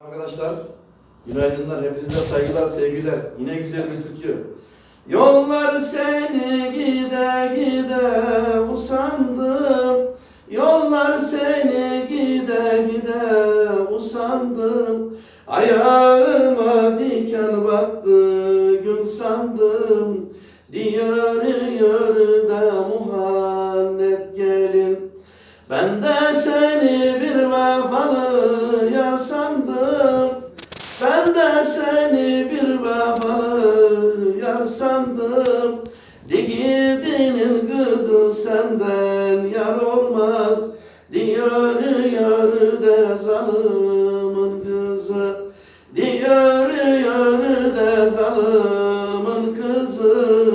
Arkadaşlar, günaydınlar. Hepinize saygılar, sevgiler. Yine güzel bir türkü. Yollar seni gide gide usandım. Yollar seni gide gide usandım. Ayağıma diken battı gül sandım. Diyor yürü de muhannet gelin. Ben de seni bir vefalı yar sandım. Ben de seni bir vefalı yar sandım. Digidinin kızı senden yar olmaz. Diyor yar de zalimin kızı. Diyor yar de zalimin kızı.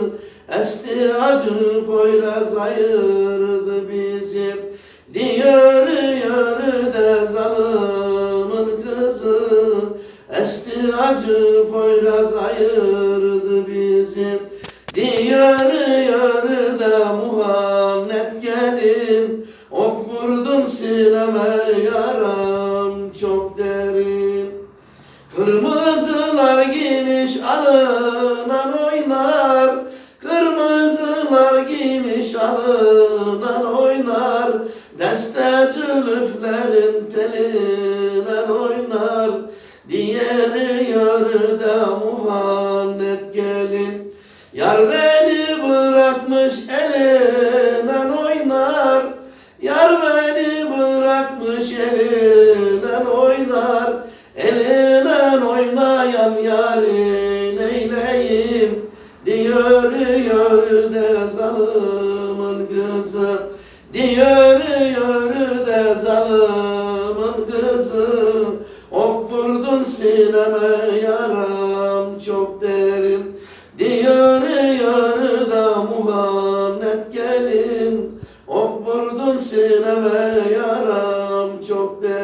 Esti acı poyraz ayırdı bizi. Diyor yar de zalimin kızı. Esti acı poyraz ayırdı bizi. Diyor yar de muhannet gelin. Ok vurdum sineme yaram çok derin. Kırmızılar giymiş alınan oynar Kırmızılar giymiş alınan oynar telinen oynar Diğeri yörde muhannet gelin. Yar beni bırakmış elinden oynar. Yar beni bırakmış elinden oynar. Elinden oynayan yarın eyleyim Diyor yör de zalimin kızı Diyor yör de zalimin kızı Ok vurdun sineme yaram çok derin. Diyor yör da muhannet gelin Ok vurdun sineme yaram çok derin